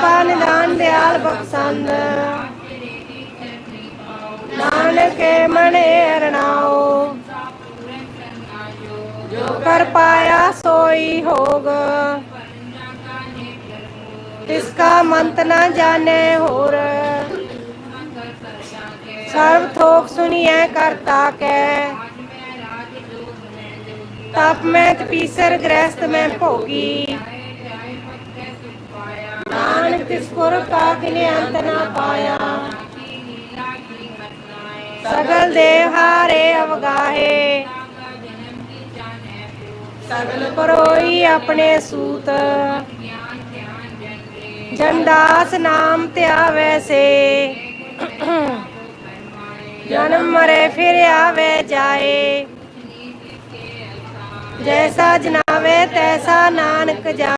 ਕਿਰਪਾ ਨਿਦਾਨ ਦਿਆਲ ਬਖਸ਼ੰਦ। ਨਾਨਕੇ ਮਨੇ ਅਰਣਾਓ। ਜੋ ਕਰ ਪਾਇਆ ਸੋਈ ਹੋਗ। ਤਿਸ ਕਾ ਮੰਤ ਨਾ ਜਾਣੇ ਹੋਰ। ਸਰਬ ਥੋਕ ਸੁਣੀਐ ਕਰਤਾ ਕੈ ਤਪ ਮੈਂ ਤਪੀਸਰ ਗ੍ਰਸਤ ਮੈਂ ਭੋਗੀ। ਨਾਨਕ ਤਿਸ ਪੁਰ ਕਾ ਕਿਨੇ ਅੰਤ ਨਾ ਪਾਇਆ। ਸਗਲ ਦੇਵ ਹਾਰੇ ਅਵਗਾਹੇ। ਸਗਲ ਪਰੋਈ ਆਪਣੇ ਸੂਤ। ਜੰਦਾਸ ਨਾਮ ਧਿਆਵੈ ਸੇ। ਜਨਮ ਮਰੇ ਫਿਰ ਆਵੇ ਜਾਏ। ਜੈਸਾ ਜਨਾਵੇ ਤੈਸਾ ਨਾਨਕ ਜਾ